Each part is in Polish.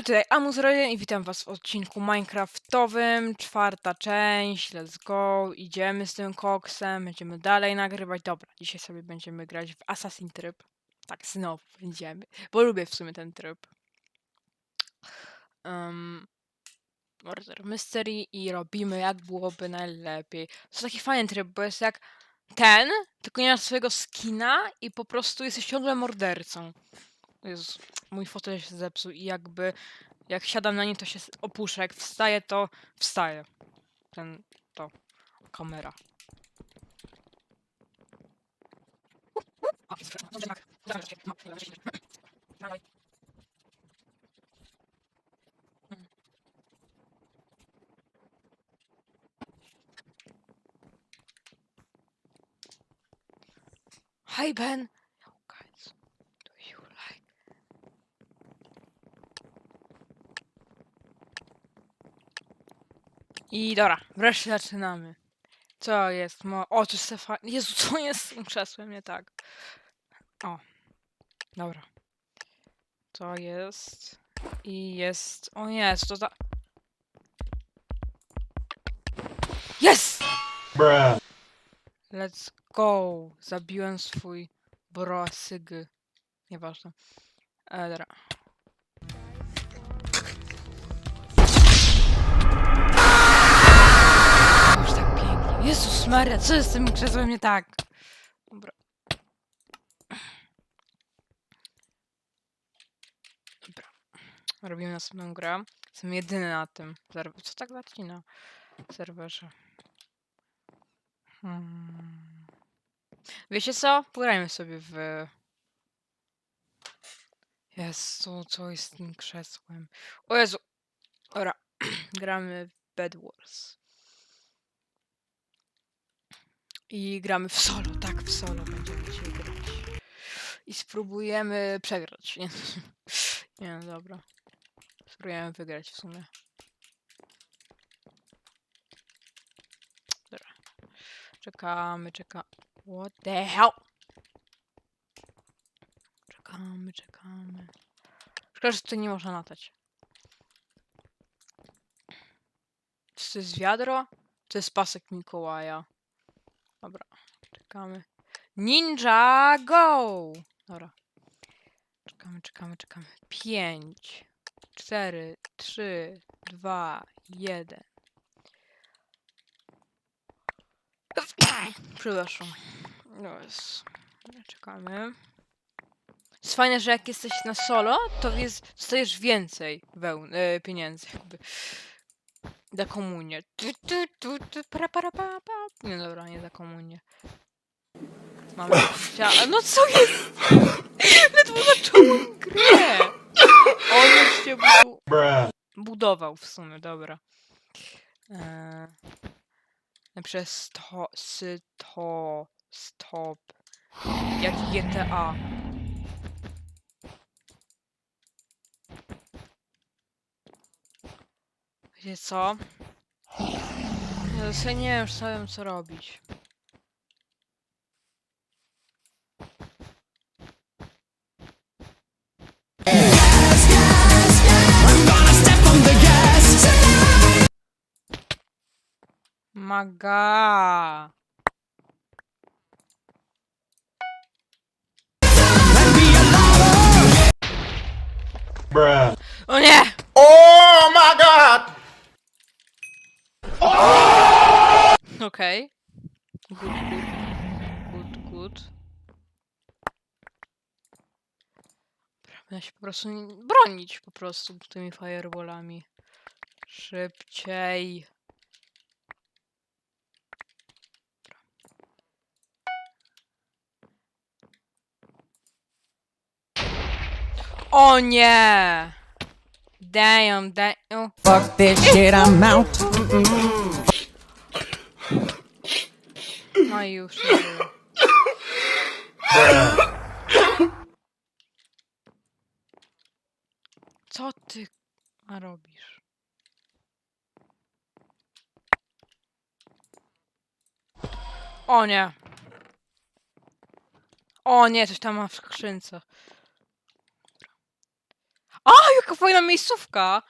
Hej, tutaj Amus1 i witam was w odcinku Minecraftowym, czwarta część, let's go, idziemy z tym koksem, będziemy dalej nagrywać, dobra, dzisiaj sobie będziemy grać w Assassin tryb, tak, znowu będziemy, bo lubię w sumie ten tryb. Um, Murder Mystery i robimy jak byłoby najlepiej. To taki fajny tryb, bo jest jak ten, tylko nie ma swojego skina i po prostu jesteś ciągle mordercą. Jezus, mój fotel się zepsuł i jakby jak siadam na nim, to się opuszcza. Jak wstaje, to wstaje. Ten, to, kamera. Hi Ben! Oh, guys, do you like I dobra, wreszcie zaczynamy. Co jest? Mo o, to jest Stefa... Jezu, co jest z tym krzesłem? Nie tak. O. Dobra. To jest... I jest... O co to za... Jest! Bruh. Let's go! Zabiłem swój broasygy. Nieważne. E, dobra. Jezus Maria, co jest z tym krzesłem nie tak? Dobra. Dobra. Robimy następną grę. Jestem jedyny na tym. Co tak zacina? Serwerze. Hmm. Wiecie co? Pograjmy sobie w... Jezu, co jest z tym krzesłem? O Jezu! Dobra, gramy w Bed Wars. I gramy w solo, tak, w solo będziemy dzisiaj grać. I spróbujemy przegrać. Nie, nie no dobra. Spróbujemy wygrać w sumie. Dobra. Czekamy, czekamy. What the hell? Czekamy, czekamy. Szkoda, że tutaj nie można latać. Czy to jest wiadro? To jest pasek Mikołaja. Dobra, czekamy. Ninja, go! Dobra. Czekamy, czekamy, czekamy. Pięć, cztery, trzy, dwa, jeden. Przepraszam. No jest. Czekamy. Jest fajne, że jak jesteś na solo, to jest, dostajesz więcej wełn, e, pieniędzy jakby. Za komunię. Tu, tu, tu, tu, para, para, pa, pa. Nie dobra, nie za komunię. Mamy Chcia- No co jest? Ledwo zacząłem grę. On już się bu- budował w sumie, dobra. Eee, przez sto, stop. Jak GTA. Wiecie co? Ja sobie nie wiem, co wiem co robić. Maga. O nie! Oh my god! Okej. Good, good. Good, good. Dobra, Będę się po prostu bronić po prostu tymi fireballami. Szybciej. O nie! Damn, damn. Fuck this shit, I'm out. No i już nie było. Co ty robisz? O nie. O nie, coś tam ma w skrzynce. A, jak jaka fajna miejscówka!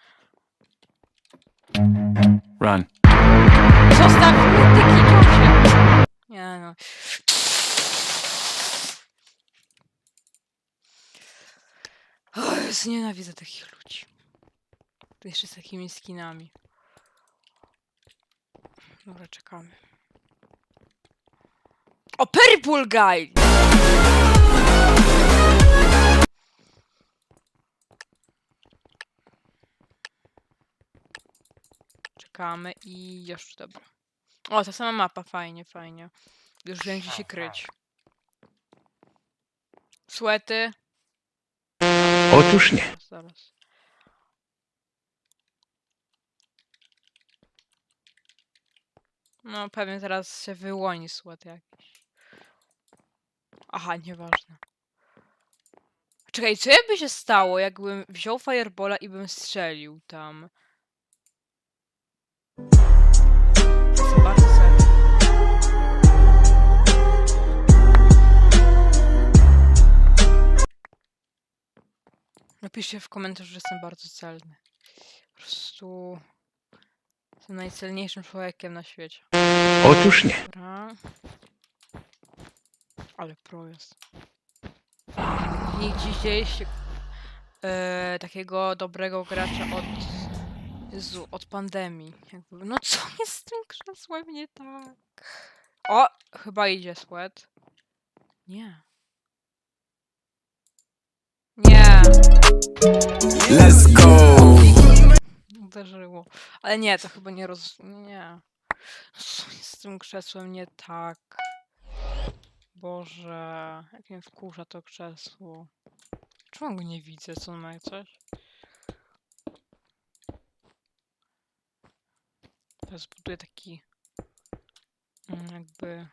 Run. Zostaw mnie! Nie no. O Jezu, nienawidzę takich ludzi. Jeszcze z takimi skinami. Dobra, czekamy. O, Purple Guide! Czekamy i już, dobra. O, ta sama mapa, fajnie, fajnie. Już wiem, gdzie się kryć. Słety. Otóż nie. Zaraz. No, pewnie teraz się wyłoni słet jakiś. Aha, nieważne. Czekaj, co jakby się stało, jakbym wziął Firebola i bym strzelił tam? Napiszcie w komentarzu, że jestem bardzo celny. Po prostu... Jestem najcelniejszym człowiekiem na świecie. Otóż nie. Dobra. Ale pro jest. Nigdzie widzieliście e, takiego dobrego gracza od... Jezu, od pandemii. Jakby, no co jest z tym krzesłem nie tak? O! Chyba idzie sweat. Nie. Let's go. Uderzyło. Ale nie, to chyba nie roz... Nie. Z tym krzesłem nie tak? Boże, jak mnie wkurza to krzesło. Czemu go nie widzę? Co on ma coś? Teraz zbuduję taki... mm, jakby...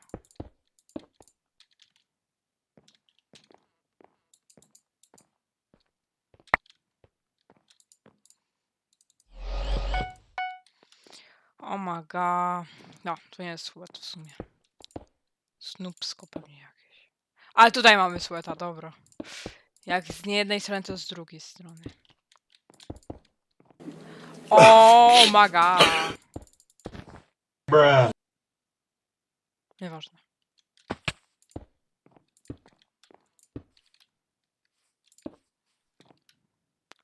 O my god. No, to nie jest sweat w sumie. Snupsko pewnie jakieś. Ale tutaj mamy sweata, dobra. Jak z nie jednej strony, to z drugiej strony. O. Bruh. Nieważne.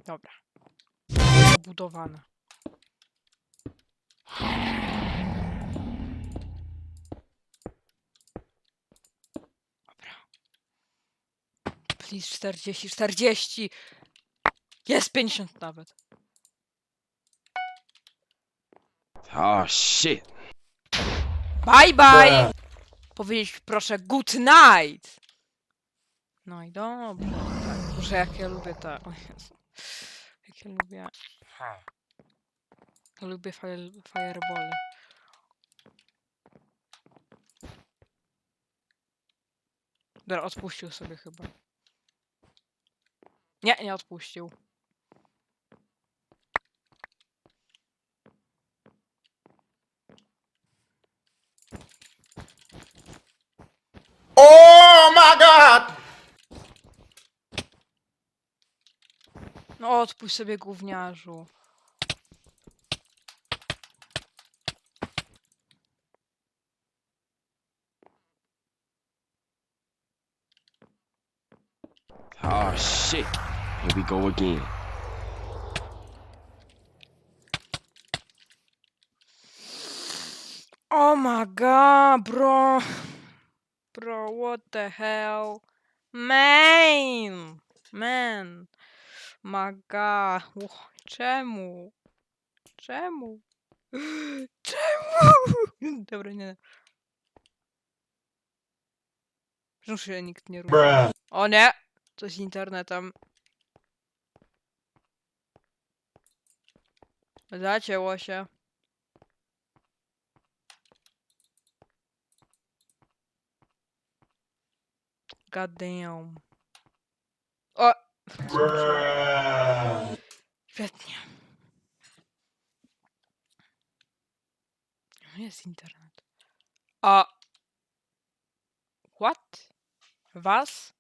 Dobra. Obudowane. Dobra. Please 40, 40! Jest 50 nawet. Oh shit. Bye bye! Powiedzieć proszę good night! No i dobrze. Tak, Boże, jak ja lubię te... O Jezu. Jak ja lubię... Lubię fire, fireball. Dobra, odpuścił sobie chyba. Nie, nie odpuścił. Oh my god! No odpuść sobie gówniarzu. Oh shit. Here we go again. Oh my god, bro. Bro, what the hell? Man! Man! My god. Czemu? Czemu? Czemu? Dobra, nie. Znów się nikt nie. Bruh. O nie! Coś z internetem. Zacięło się. God damn. O! Świetnie. Jest internet. A. What? Was?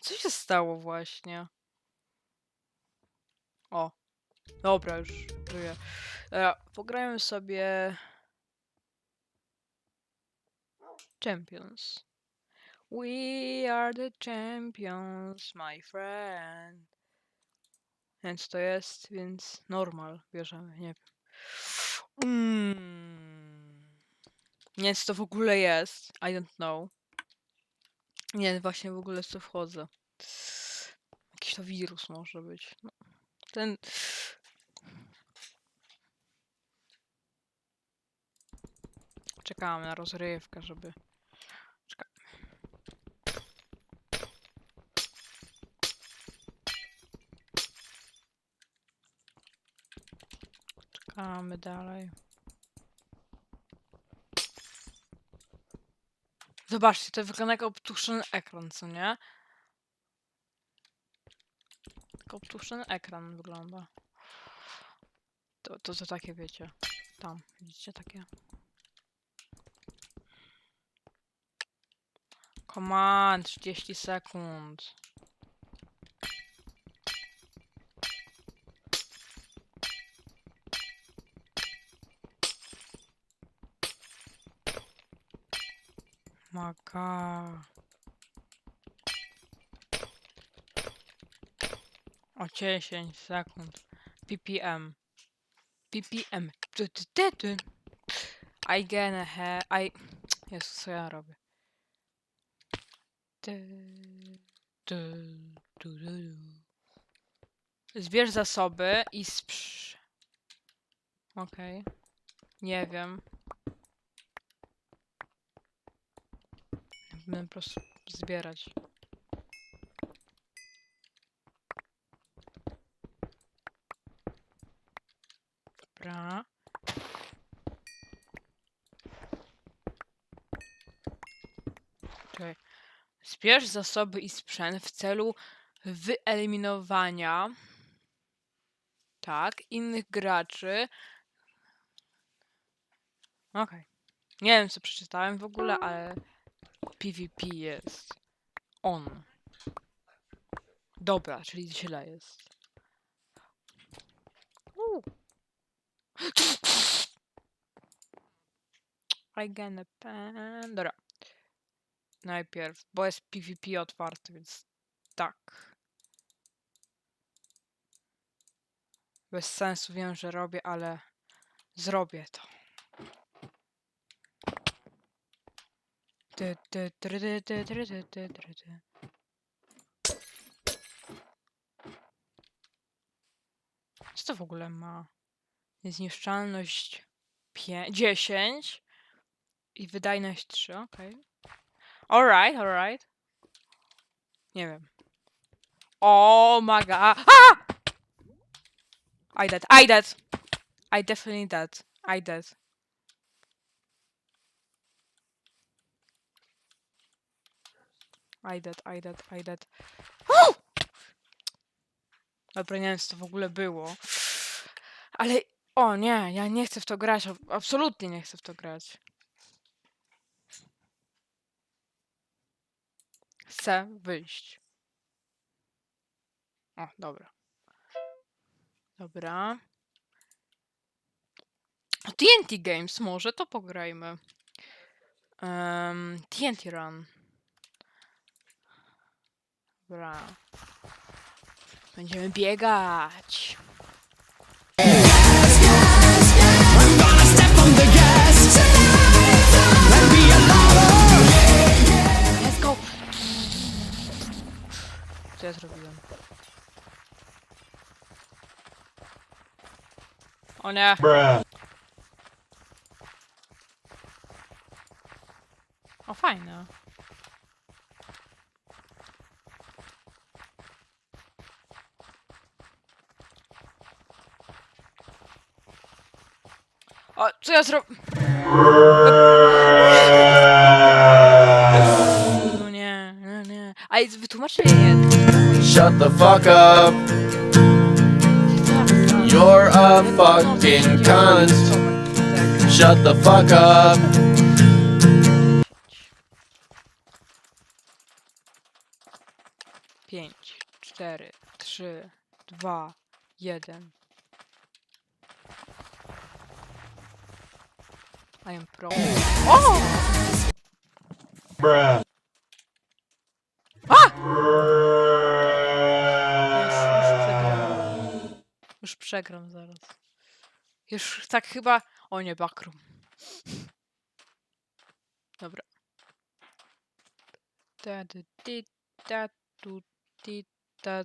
Co się stało właśnie? O. Dobra, już żyję. Dobra, pograjmy sobie... Champions. We are the champions, my friend. Więc to jest, więc normal bierzemy, nie wiem. Mm. Co to w ogóle jest. I don't know. Nie właśnie w ogóle co wchodzę. Jakiś to wirus może być. No. Ten... Czekamy na rozrywkę, żeby... Czeka... Czekamy dalej. Zobaczcie, to wygląda jak obtuszony ekran, co nie? Jak obtuszony ekran wygląda. To, to, to takie wiecie. Tam, widzicie takie. Command, 30 sekund. Maka. O 10 sekund. ppm. ppm. I gonna have... I... Jezu, co ja robię? Zbierz zasoby i sprz... Okej. Nie wiem. Będę po prostu zbierać. Dobra. Czekaj. Zbierz zasoby i sprzęt w celu wyeliminowania tak, innych graczy. Okej. Nie wiem, co przeczytałem w ogóle, ale PvP jest on. Dobra, czyli źle jest. I gonna pen. Dobra. Najpierw, bo jest PvP otwarty, więc tak. Bez sensu wiem, że robię, ale zrobię to. Co to w ogóle ma? Niezniszczalność 5, 10 i wydajność 3, okej. Alright, alright. Nie wiem. O my god. Ah! I dead, I dead. I definitely dead. I dead. I dead, I dead, I. Woo! Dobra, nie wiem co to w ogóle było. Ale, o nie, ja nie chcę w to grać. ab- Absolutnie nie chcę w to grać. Chcę wyjść. O, dobra. Dobra. TNT Games może, to pograjmy. Um, TNT Run. Dobra. Będziemy biegać. Let's go! Co ja zrobiłem? O nie! O fajne. O, co ja zrobię? No nie, nie, nie. A i wytłumaczyli nie. Shut the fuck up. You're a fucking cunt. Shut the fuck up. Pięć, cztery, trzy, dwa, 1. I am pro. Bruh. Ah! Bruh. Już przegram zaraz. Już tak chyba... O nie, backroom. Dobra. Ta, ty, ty, ta, tu, ti, ta.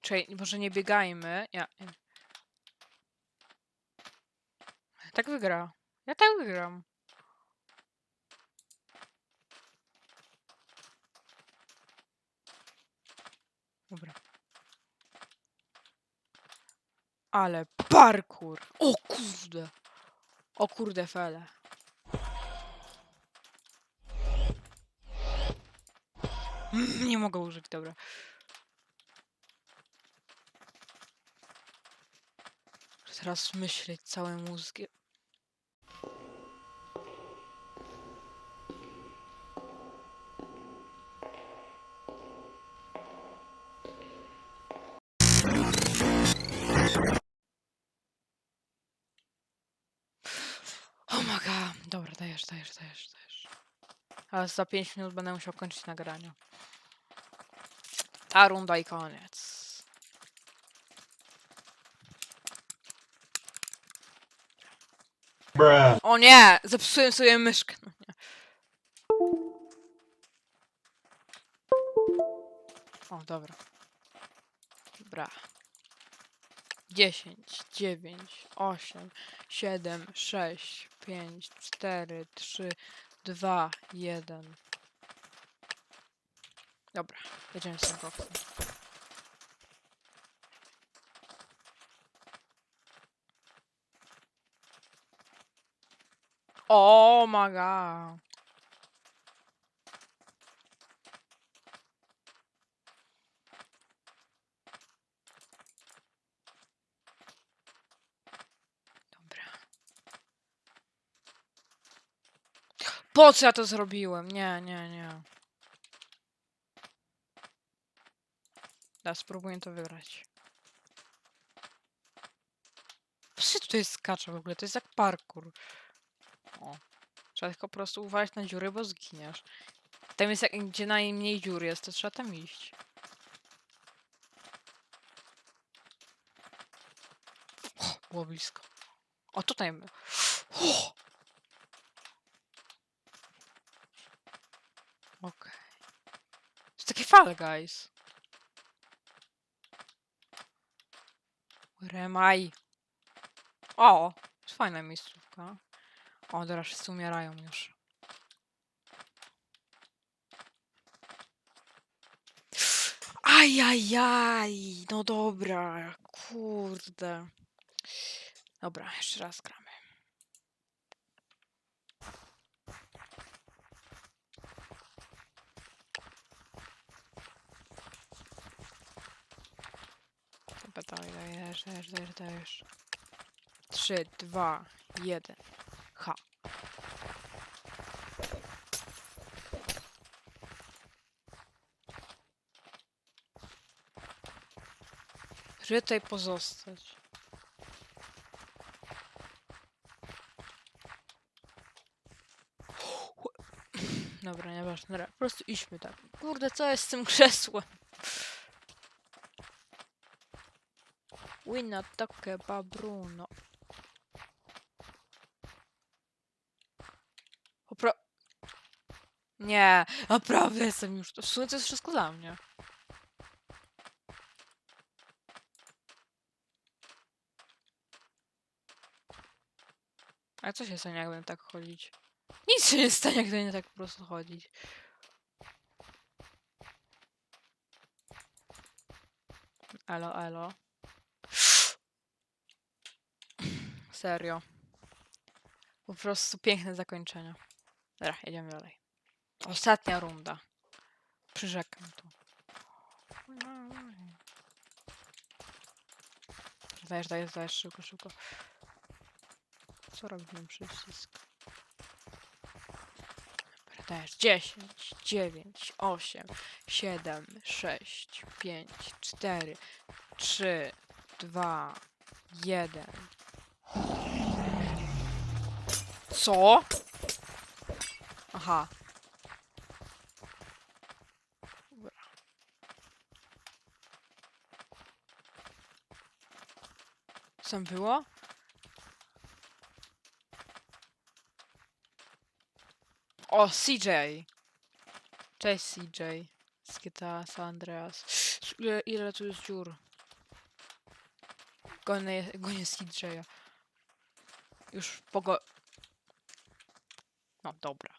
Czekaj, może nie biegajmy. Ja. Tak wygra. Ja tak wygram. Dobra. Ale parkour! O kurde! O kurde fele. Mm, Nie mogę użyć, dobra. Teraz myśleć całym mózgiem. Dajesz, dajesz, dajesz, dajesz. Ale za 5 minut będę musiał kończyć nagranie. Ta runda i koniec. Bruh. O nie! Zepsułem sobie myszkę. No nie. O, dobra. Dobra. 10, 9, 8, 7, 6, 5, 4, 3, 2, 1. Dobra, jedziemy z tym koksem. O my god. Dobra. Po co ja to zrobiłem? Nie, nie, nie. Da, spróbuję to wygrać. Co tutaj skacze w ogóle? To jest jak parkour. O. Trzeba tylko po prostu uważać na dziury, bo zginiesz. Tam jest jak, gdzie najmniej dziur jest, to trzeba tam iść. O, było blisko. O, tutaj. O! Okej. To jest takie fale, guys. I? O! Jest fajna miejscówka. O, teraz wszyscy umierają już. Ajajaj, no dobra, kurde. Dobra, jeszcze raz gramy. Dobra, daj, dajesz, dajesz, dajesz, dajesz. Trzy, dwa, jeden. Ha. Żeby tutaj pozostać. Dobra, nieważne. Po prostu idźmy tak. Kurde, co jest z tym krzesłem? Wina takie babruno. Popra... Nie, naprawdę jestem już... W sumie to jest wszystko dla mnie. A co się stanie, jak będę tak chodzić? Nic się nie stanie, jak będę tak po prostu chodzić. Elo, elo. Serio. Po prostu piękne zakończenie. Dobra, jedziemy dalej. Ostatnia runda. Przyrzekam to. Dajesz, dajesz, dajesz, szybko, szybko. Co robi ten przycisk? Dajesz 10, 9, 8, 7, 6, 5, 4, 3, dwa, jeden. Co? Aha. Dobra. Co tam było? O, CJ! Cześć CJ. Z San Andreas. Ile, ile tu jest dziur? Gonię, gonię CJ'a. Już pogo... Dobra.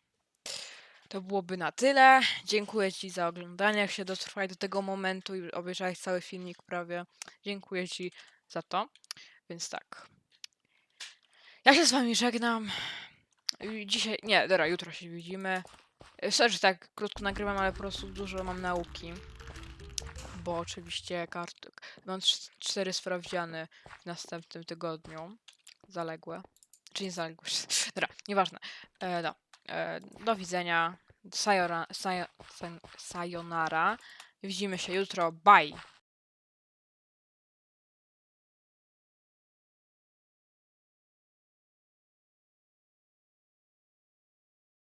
To byłoby na tyle. Dziękuję Ci za oglądanie. Jak się dotrwaj do tego momentu i obejrzałeś cały filmik prawie. Dziękuję Ci za to. Więc tak. Ja się z Wami żegnam. Dzisiaj, nie, dobra, jutro się widzimy. Sorry, że tak krótko nagrywam, ale po prostu dużo mam nauki. Bo oczywiście kart... mam cz- cztery sprawdziany w następnym tygodniu. Zaległe. Czy nie zaległe? Dobra, nieważne. E, no. E, do widzenia. Sayora, sayo, say, sayonara. Widzimy się jutro. Bye.